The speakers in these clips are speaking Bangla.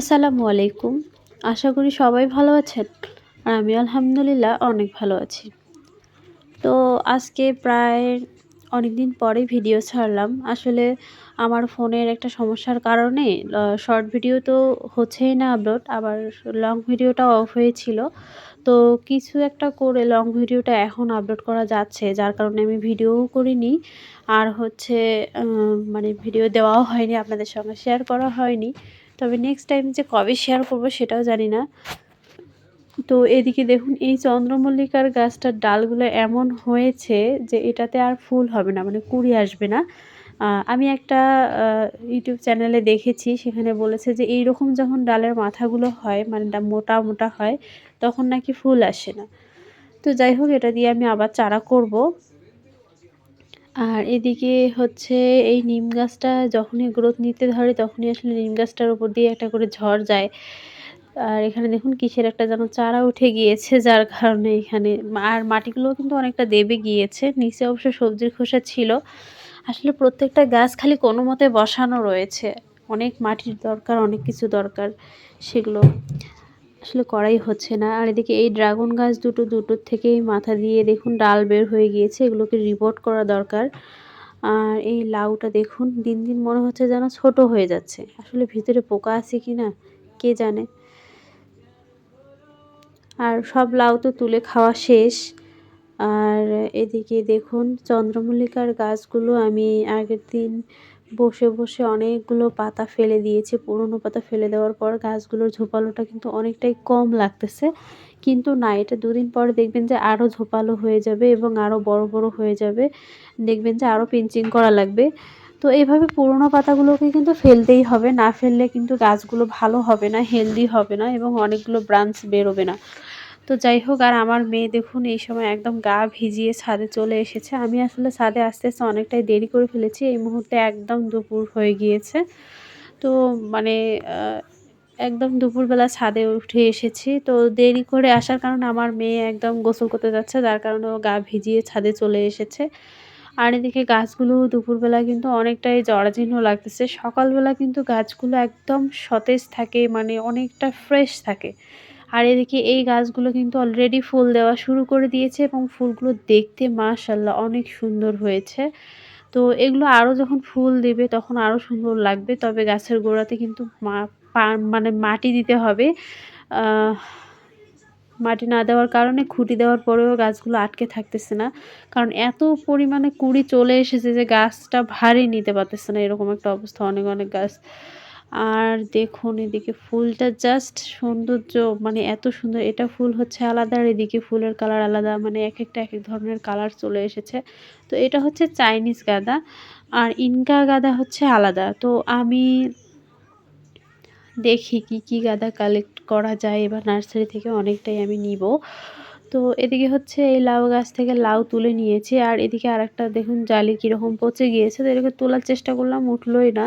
আসসালামু আলাইকুম। আশা করি সবাই ভালো আছেন। আর আমি আলহামদুলিল্লাহ অনেক ভালো আছি। তো আজকে প্রায় অনেক দিন পরে ভিডিও ছাড়লাম। আসলে আমার ফোনের একটা সমস্যার কারণে শর্ট ভিডিও তো হচ্ছেই না আপলোড, আবার লং ভিডিওটা অফ হয়েছিল। তো কিছু একটা করে লং ভিডিওটা এখন আপলোড করা যাচ্ছে, যার কারণে আমি ভিডিওও করিনি। আর হচ্ছে মানে ভিডিও দেওয়াও হয়নি, আপনাদের সঙ্গে শেয়ার করা হয়নি। তবে নেক্সট টাইম যে কবে শেয়ার করব সেটাও জানি না। তো এদিকে দেখুন, এই চন্দ্রমল্লিকার গাছটার ডালগুলো এমন হয়েছে যে এটাতে আর ফুল হবে না মানে কুড়ি আসবে না। আমি একটা ইউটিউব চ্যানেলে দেখেছি, সেখানে বলেছে যে এই রকম যখন ডালের মাথাগুলো হয় মানে মোটা মোটা হয়, তখন নাকি ফুল আসে না। তো যাই হোক, এটা দিয়ে আমি আবার চারা করব। আর এদিকে হচ্ছে এই নিম গাছটা যখনই গ্রোথ নিতে ধরে, তখনই আসলে নিম গাছটার উপর দিয়ে একটা করে ঝড় যায়। আর এখানে দেখুন কিসের একটা যেন চারা উঠে গিয়েছে যার কারণে এখানে আর মাটিগুলো কিন্তু অনেকটা দেবে গিয়েছে। নিচে অবশ্য সবজির খোসা ছিল। আসলে প্রত্যেকটা গাছ খালি কোনো মতে বসানো রয়েছে। অনেক মাটির দরকার, অনেক কিছু দরকার সেগুলো। আসলে করাই হচ্ছে না। আর এদিকে এই ড্রাগন গাছ দুটো দুটোর থেকেই মাথা দিয়ে দেখুন ডাল বের হয়ে গিয়েছে, এগুলোকে রিপোর্ট করা দরকার। আর এই লাউটা দেখুন, দিন দিন মনে হচ্ছে যেন ছোট হয়ে যাচ্ছে। আসলে ভিতরে পোকা আছে কি না, কে জানে? আর সব লাউ তো তুলে খাওয়া শেষ। আর এদিকে দেখুন চন্দ্রমল্লিকার গাছগুলো আমি আগের দিন বসে বসে অনেকগুলো পাতা ফেলে দিয়েছে। পুরনো পাতা ফেলে দেওয়ার পর গাছগুলোর ঝোপালোটা কিন্তু অনেকটাই কম লাগতেছে। কিন্তু না, এটা দুদিন পর দেখবেন যে আরও ঝোপালো হয়ে যাবে এবং আরও বড় বড় হয়ে যাবে। দেখবেন যে আরও পিঞ্চিং করা লাগবে। তো এইভাবে পুরনো পাতাগুলোকে কিন্তু ফেলতেই হবে। না ফেললে কিন্তু গাছগুলো ভালো হবে না, হেলদি হবে না এবং অনেকগুলো ব্রাঞ্চ বেরোবে না। তো যাই হোক, আর আমার মেয়ে দেখুন এই সময় একদম গা ভিজিয়ে ছাদে চলে এসেছে। আমি আসলে ছাদে আস্তে আস্তে অনেকটাই দেরি করে ফেলেছি। এই মুহূর্তে একদম দুপুর হয়ে গিয়েছে। তো মানে একদম দুপুরবেলা ছাদে উঠে এসেছি। তো দেরি করে আসার কারণে আমার মেয়ে একদম গোসল করতে যাচ্ছে, যার কারণে ও গা ভিজিয়ে ছাদে চলে এসেছে। আর এদিকে গাছগুলো দুপুরবেলা কিন্তু অনেকটাই জরাজীর্ণ লাগতেছে। সকালবেলা কিন্তু গাছগুলো একদম সতেজ থাকে মানে অনেকটা ফ্রেশ থাকে। আর এদিকে এই গাছগুলো কিন্তু অলরেডি ফুল দেওয়া শুরু করে দিয়েছে এবং ফুলগুলো দেখতে মাশাল্লাহ অনেক সুন্দর হয়েছে। তো এগুলো আরও যখন ফুল দেবে তখন আরও সুন্দর লাগবে, তবে গাছের গোড়াতে কিন্তু মানে মাটি দিতে হবে। মাটি না দেওয়ার কারণে খুঁটি দেওয়ার পরেও গাছগুলো আটকে থাকতেছে না। কারণ এত পরিমাণে কুড়ি চলে এসেছে যে গাছটা ভারী নিতে পারতেছে না, এরকম একটা অবস্থা অনেক অনেক গাছ। আর দেখুন এদিকে ফুলটা জাস্ট সৌন্দর্য মানে এত সুন্দর, এটা ফুল হচ্ছে আলাদা আর এদিকে ফুলের কালার আলাদা মানে এক একটা এক এক ধরনের কালার চলে এসেছে। তো এটা হচ্ছে চাইনিজ গাঁদা আর ইনকা গাঁদা হচ্ছে আলাদা। তো আমি দেখি কি কি গাঁদা কালেক্ট করা যায় এবার নার্সারি থেকে, অনেকটাই আমি নিব। তো এদিকে হচ্ছে এই লাউ গাছ থেকে লাউ তুলে নিয়েছি, আর এদিকে আরেকটা দেখুন জালি কীরকম পচে গিয়েছে, তো এটাকে তোলার চেষ্টা করলাম, উঠলোই না।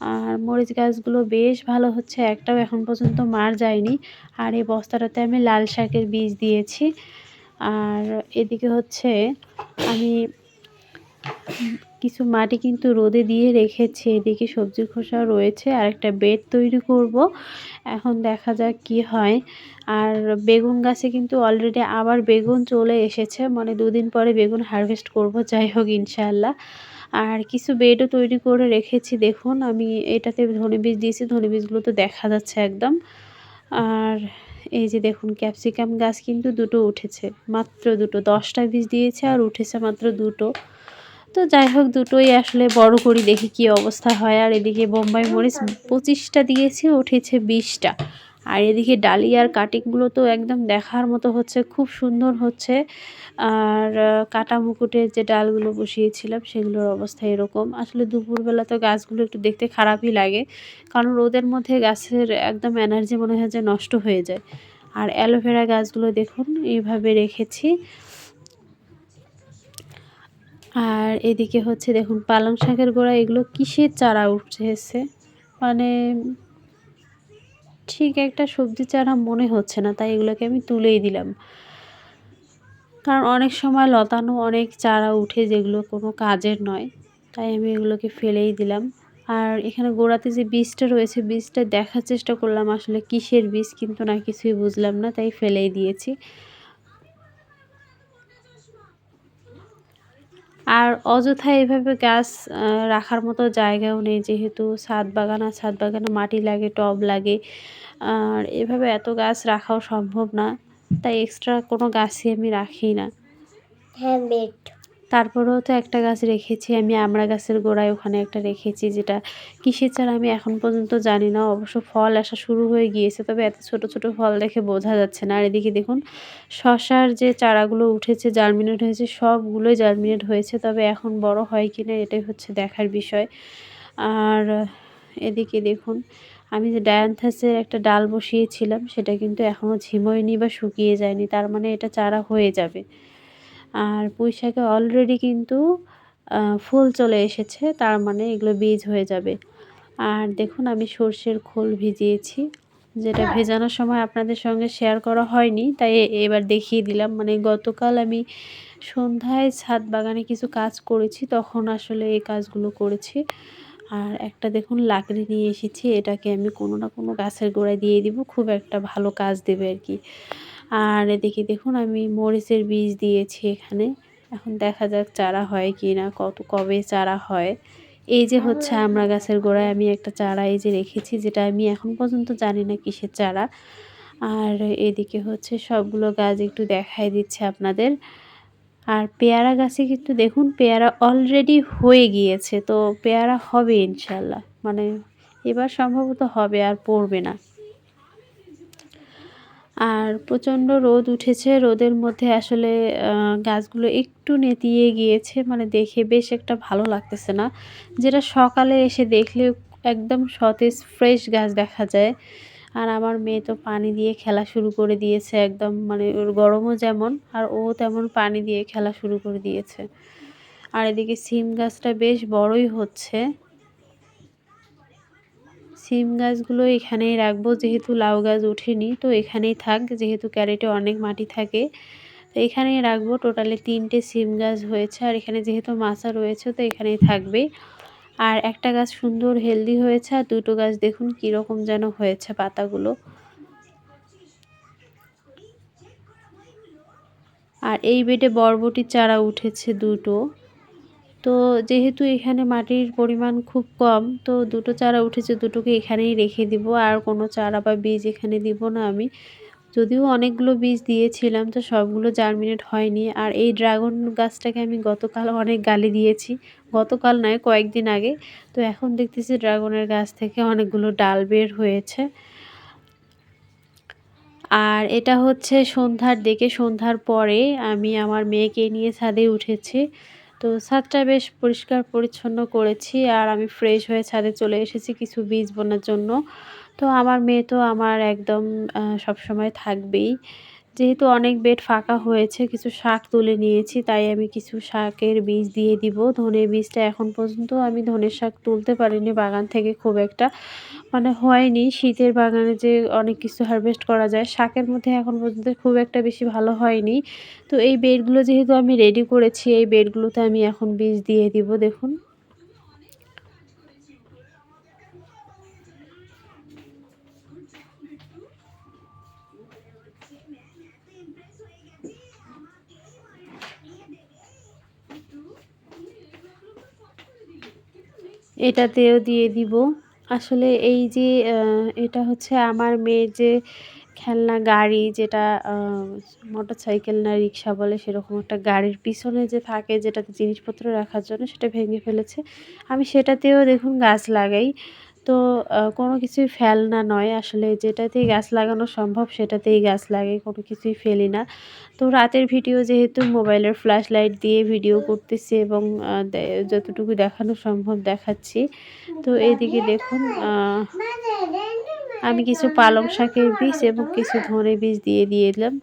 আর মরিচ গাছগুলো বেশ ভালো হচ্ছে, একটাও এখন পর্যন্ত মার যায়নি। আর এই বস্তাটাতে আমি লাল শাকের বীজ দিয়েছি। আর এদিকে হচ্ছে আমি কিছু মাটি কিন্তু রোদে দিয়ে রেখেছি, এদিকে সবজির খোসা রয়েছে, আর একটা বেড তৈরি করব। এখন দেখা যাক কি হয়। আর বেগুন গাছে কিন্তু অলরেডি আবার বেগুন চলে এসেছে মানে দুদিন পরে বেগুন হারভেস্ট করব, যাই হোক ইনশাআল্লাহ। আর কিছু বেডও তৈরি করে রেখেছি, দেখুন, আমি এটাতে ধনে বীজ দিয়েছি, ধনে বীজগুলো তো দেখা যাচ্ছে একদম। আর এই যে দেখুন, ক্যাপসিকাম গাছ কিন্তু দুটো উঠেছে, মাত্র দুটো, দশটা বীজ দিয়েছে আর উঠেছে মাত্র দুটো। তো যাই হোক, দুটোই আসলে বড় করি, দেখি কি অবস্থা হয়। আর এদিকে বোম্বাই মরিচ পঁচিশটা দিয়েছি, উঠেছে বিশটা। আর এদিকে ডালিয়ার কাটিংগুলো তো একদম দেখার মতো হচ্ছে, খুব সুন্দর হচ্ছে। আর কাটা মুকুটের যে ডালগুলো বসিয়েছিলাম সেগুলোর অবস্থা এরকম। আসলে দুপুরবেলা তো গাছগুলো একটু দেখতে খারাপই লাগে, কারণ রোদের মধ্যে গাছের একদম এনার্জি মনে হয় যে নষ্ট হয়ে যায়। আর অ্যালোভেরা গাছগুলো দেখুন, এইভাবে রেখেছি। আর এদিকে হচ্ছে দেখুন, পালং শাকের গোড়া, এগুলো কিসের চারা উঠেছে মানে ঠিক একটা সবজি চারা মনে হচ্ছে না, তাই এগুলোকে আমি তুলেই দিলাম। কারণ অনেক সময় লতানো অনেক চারা উঠে যেগুলো কোনো কাজের নয়, তাই আমি এগুলোকে ফেলেই দিলাম। আর এখানে গোড়াতে যে বীজটা রয়েছে, বীজটা দেখার চেষ্টা করলাম আসলে কিসের বীজ, কিন্তু না কিছুই বুঝলাম না, তাই ফেলেই দিয়েছি। আর অযথা এভাবে গাছ রাখার মতো জায়গাও নেই যেহেতু। ছাদ বাগান আর ছাদ বাগানে মাটি লাগে, টব লাগে। আর এভাবে এত গাছ রাখাও সম্ভব না। তাই এক্সট্রা কোনো গাছই আমি রাখি না। হ্যাঁ বেড। তারপরেও তো একটা গাছ রেখেছি আমি আমড়া গাছের গোড়ায় ওখানে একটা রেখেছি যেটা কিসের চারা আমি এখন পর্যন্ত জানি না। অবশ্য ফল আসা শুরু হয়ে গিয়েছে, তবে এত ছোট ছোট ফল দেখে বোঝা যাচ্ছে না। আর এদিকে দেখুন, শশার যে চারাগুলো উঠেছে জার্মিনেট হয়েছে, সবগুলোই জার্মিনেট হয়েছে, তবে এখন বড় হয় কি না এটাই হচ্ছে দেখার বিষয়। আর এদিকে দেখুন, আমি যে ডায়ান্থাসের একটা ডাল বসিয়েছিলাম, সেটা কিন্তু এখনও ঝিমোয়নি বা শুকিয়ে যায়নি, তার মানে এটা চারা হয়ে যাবে। আর পুঁই শাকে অলরেডি কিন্তু ফুল চলে এসেছে, তার মানে এগুলো বীজ হয়ে যাবে। আর দেখুন, আমি সর্ষের খোল ভিজিয়েছি, যেটা ভেজানোর সময় আপনাদের সঙ্গে শেয়ার করা হয়নি, তাই এবার দেখিয়ে দিলাম। মানে গতকাল আমি সন্ধ্যায় ছাদ বাগানে কিছু কাজ করেছি, তখন আসলে এই কাজগুলো করেছি। আর একটা দেখুন, লাকড়ি নিয়ে এসেছি, এটাকে আমি কোনো না কোনো গাছের গোড়ায় দিয়ে দিব, খুব একটা ভালো কাজ দেবে আর কি। আর এদিকে দেখুন, আমি মরিচের বীজ দিয়েছি এখানে। এখন দেখা যাক চারা হয় কি না কত, কবে চারা হয়। এই যে হচ্ছে আমরা গাছের গোড়ায় আমি একটা চারা এই যে রেখেছি, যেটা আমি এখন পর্যন্ত জানি না কিসের চারা। আর এদিকে হচ্ছে সবগুলো গাছ একটু দেখাই দিচ্ছে আপনাদের। আর পেয়ারা গাছে কিন্তু দেখুন, পেয়ারা অলরেডি হয়ে গিয়েছে, তো পেয়ারা হবে ইনশাল্লাহ। মানে এবার সম্ভবত হবে, আর পড়বে না। আর প্রচণ্ড রোদ উঠেছে। রোদের মধ্যে আসলে গাছগুলো একটু নেতিয়ে গিয়েছে মানে দেখে বেশ একটা ভালো লাগতেছে না। যেটা সকালে এসে দেখলে একদম সতেজ ফ্রেশ গাছ দেখা যায়। আর আমার মেয়ে তো পানি দিয়ে খেলা শুরু করে দিয়েছে একদম মানে ওর গরমও যেমন, আর ও তেমন পানি দিয়ে খেলা শুরু করে দিয়েছে। আর এদিকে সিম গাছটা বেশ বড়ই হচ্ছে। সিম গাছগুলো এখানেই রাখব, যেহেতু লাউ গাছ ওঠেনি, তো এখানেই থাক, যেহেতু ক্যারেটে অনেক মাটি থাকে। তো এখানেই রাখব, টোটালি তিনটে সিম গাছ হয়েছে, আর এখানে যেহেতু মাছা রয়েছে, তো এখানেই থাকবে। আর একটা গাছ সুন্দর হেলদি হয়েছে, আর দুটো গাছ দেখুন কীরকম যেন হয়েছে পাতাগুলো। আর এই বেডে বরবটির চারা উঠেছে দুটো। তো যেহেতু এখানে মাটির পরিমাণ খুব কম, তো দুটো চারা উঠেছে, দুটোকে এখানেই রেখে দিব। আর কোনো চারা বা বীজ এখানে দিব না আমি। যদিও অনেকগুলো বীজ দিয়েছিলাম, তো সবগুলো জার্মিনেট হয়নি। আর এই ড্রাগন গাছটাকে আমি গতকাল অনেক গালি দিয়েছি। গতকাল নয়, কয়েকদিন আগে। তো এখন দেখতেছি ড্রাগনের গাছ থেকে অনেকগুলো ডাল বের হয়েছে। আর এটা হচ্ছে সন্ধ্যার দিকে। সন্ধ্যার পরে আমি আমার মেয়েকে নিয়ে ছাদে উঠেছি। তো ছাদটা বেশ পরিষ্কার পরিচ্ছন্ন করেছি আর আমি ফ্রেশ হয়ে ছাদে চলে এসেছি কিছু বীজ বোনার জন্য। তো আমার মেয়ে তো আমার একদম সব সময় থাকবেই। যেহেতু অনেক বেড ফাঁকা হয়েছে, কিছু শাক তুলে নিয়েছি, তাই আমি কিছু শাকের বীজ দিয়ে দিব। ধনের বীজটা এখন পর্যন্ত আমি ধনের শাক তুলতে পারিনি, বাগান থেকে খুব একটা। মানে হয়নি। শীতের বাগানে যে অনেক কিছু হারভেস্ট করা যায়, শাকের মধ্যে এখন পর্যন্ত খুব একটা বেশি ভালো হয়নি। তো এই বেডগুলো যেহেতু আমি রেডি করেছি, এই বেডগুলোতে আমি এখন বীজ দিয়ে দিব, দেখুন। এটাতেও দিয়ে দিব। আসলে এই যে এটা হচ্ছে আমার মেয়ের যে খেলনা গাড়ি যেটা মোটর সাইকেল না রিক্সা বলে সেরকম একটা গাড়ির পিছনে যে থাকে যেটাতে জিনিসপত্র রাখার জন্য সেটা ভেঙে ফেলেছে। আমি সেটাতেও দেখুন গাছ লাগাই। তো কোনো কিছুই ফেলনা নয়। আসলে যেটাতেই গাছ লাগানো সম্ভব, সেটাতেই গাছ লাগে, কোনো কিছুই ফেলি না। তো রাতের ভিডিও যেহেতু, মোবাইলের ফ্ল্যাশ লাইট দিয়ে ভিডিও করতেছি এবং যতটুকু দেখানো সম্ভব দেখাচ্ছি। তো এইদিকে দেখুন আমি কিছু পালং শাকের বীজ এবং কিছু ধনে বীজ দিয়ে দিয়ে দিলাম।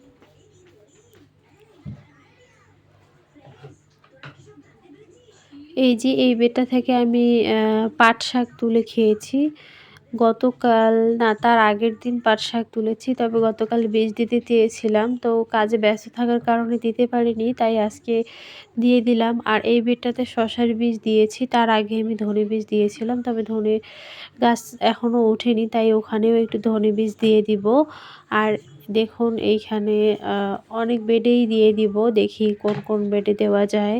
এই যে এই বেটা থেকে আমি পাট শাক তুলে খেয়েছি। গতকাল, না, তার আগের দিন পাট শাক তুলেছি, তবে গতকাল বীজ দিতে চেয়েছিলাম। তো কাজে ব্যস্ত থাকার কারণে দিতে পারিনি, তাই আজকে দিয়ে দিলাম। আর এই বেডটাতে শশার বীজ দিয়েছি, তার আগে আমি ধনে বীজ দিয়েছিলাম, তবে ধনে গাছ এখনও ওঠেনি, তাই ওখানেও একটু ধনে বীজ দিয়ে দিব। আর দেখুন, এইখানে অনেক বেডেই দিয়ে দিব, দেখি কোন কোন বেডে দেওয়া যায়।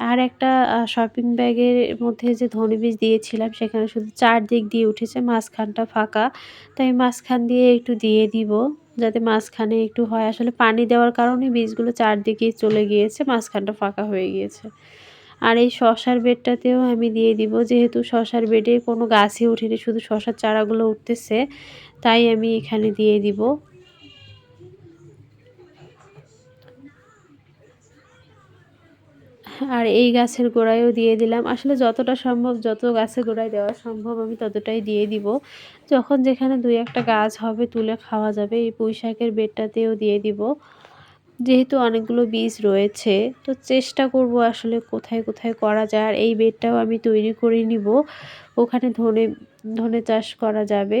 আর একটা শপিং ব্যাগের মধ্যে যে ধনে বীজ দিয়েছিলাম, সেখানে শুধু চারদিক দিয়ে উঠেছে, মাঝখানটা ফাঁকা। তাই মাঝখান দিয়ে একটু দিয়ে দিব, যাতে মাঝখানে একটু হয়। আসলে পানি দেওয়ার কারণে বীজগুলো চারদিকে চলে গিয়েছে, মাঝখানটা ফাঁকা হয়ে গিয়েছে। আর এই শশার বেডটাতেও আমি দিয়ে দিব, যেহেতু শশার বেডে কোনো গাছই উঠেনি শুধু শশার চারাগুলো উঠতেছে, তাই আমি এখানে দিয়ে দিব। আর এই গাছের গোড়ায়ও দিয়ে দিলাম। আসলে যতটা সম্ভব যত গাছের গোড়ায় দেওয়া সম্ভব আমি ততটাই দিয়ে দিব। যখন যেখানে দুই একটা গাছ হবে তুলে খাওয়া যাবে, এই পুঁই শাকের বেডটাতেও দিয়ে দিব। যেহেতু অনেকগুলো বীজ রয়েছে, তো চেষ্টা করব আসলে কোথায় কোথায় করা যায়। আর এই বেডটাও আমি তৈরি করে নিব। ওখানে ধনে ধনে চাষ করা যাবে।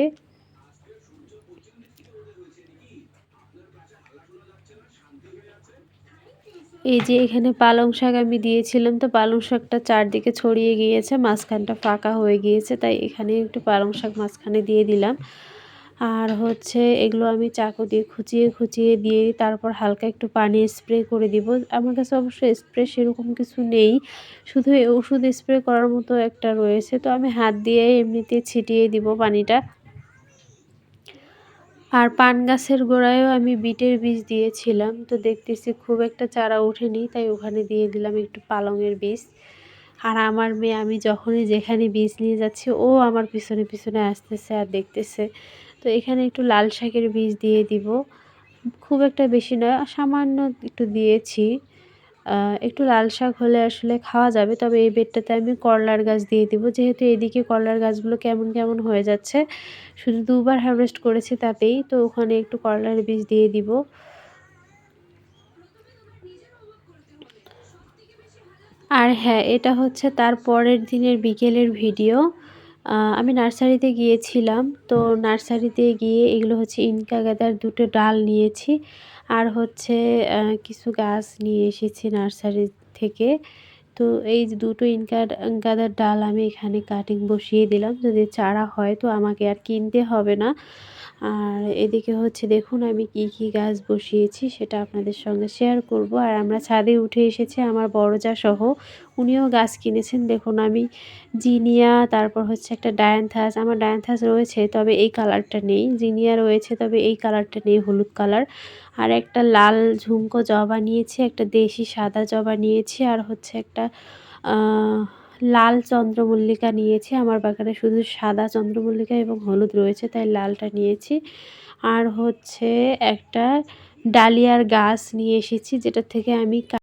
এই যে এখানে পালং শাক আমি দিয়েছিলাম, তো পালং শাকটা চারদিকে ছড়িয়ে গিয়েছে, মাঝখানটা ফাঁকা হয়ে গিয়েছে, তাই এখানে একটু পালং শাক মাঝখানে দিয়ে দিলাম। আর হচ্ছে এগুলো আমি চাকু দিয়ে খুঁচিয়ে খুঁচিয়ে দিয়ে তারপর হালকা একটু পানি স্প্রে করে দিব। আমার কাছে অবশ্য স্প্রে সেরকম কিছু নেই, শুধু ওষুধ স্প্রে করার মতো একটা রয়েছে, তো আমি হাত দিয়ে এমনিতে ছিটিয়ে দিব পানিটা। আর পান গাছের গোড়ায়ও আমি বিটের বীজ দিয়েছিলাম। তো দেখতেছি খুব একটা চারা ওঠেনি, তাই ওখানে দিয়ে দিলাম একটু পালংয়ের বীজ। আর আমার মেয়ে, আমি যখনই যেখানে বীজ নিয়ে যাচ্ছি, ও আমার পিছনে পিছনে আসতেছে আর দেখতেছে। তো এখানে একটু লাল শাকের বীজ দিয়ে দিব। খুব একটা বেশি নয়, সামান্য একটু দিয়েছি। একটু লাল শাক হলে আসলে খাওয়া যাবে। তবে এই বেডটাতে আমি করলার গাছ দিয়ে দিব। যেহেতু এদিকে করলার গাছগুলো কেমন কেমন হয়ে যাচ্ছে, শুধু দুবার হারভেস্ট করেছি তাতেই, তো ওখানে একটু করলার বীজ দিয়ে দিব। আর হ্যাঁ এটা হচ্ছে তার পরের দিনের বিকেলের ভিডিও। আমি নার্সারিতে গিয়েছিলাম। তো নার্সারিতে গিয়ে এগুলো হচ্ছে ইনকা গাদার দুটো ডাল নিয়েছি। আর হচ্ছে কিছু গাছ নিয়ে এসেছি নার্সারি থেকে। তো এই যে দুটো ইনকা গাদার ডাল আমি এখানে কাটিং বসিয়ে দিলাম। যদি চারা হয় তো আমাকে আর কিনতে হবে না। আর এদিকে হচ্ছে দেখুন আমি কি কি গাছ বসিয়েছি, সেটা আপনাদের সঙ্গে শেয়ার করব। আর আমরা ছাদে উঠে এসেছি আমার বড় যা সহ, উনিও গাছ কিনেছেন। দেখুন আমি জিনিয়া, তারপর হচ্ছে একটা ডায়ান্থাস, আমার ডায়ান্থাস রয়েছে, তবে এই কালারটা নেই। জিনিয়া রয়েছে, তবে এই কালারটা নেই, হলুদ কালার। আর একটা লাল ঝুমকো জবা নিয়েছি, একটা দেশি সাদা জবা নিয়েছি, আর হচ্ছে একটা লাল চন্দ্রমল্লিকা নিয়েছি। আমার বাগানে শুধু সাদা চন্দ্রমল্লিকা এবং হলুদ রয়েছে, তাই লালটা নিয়েছি। আর হচ্ছে একটা ডালিয়ার গাছ নিয়ে এসেছি, যেটা থেকে আমি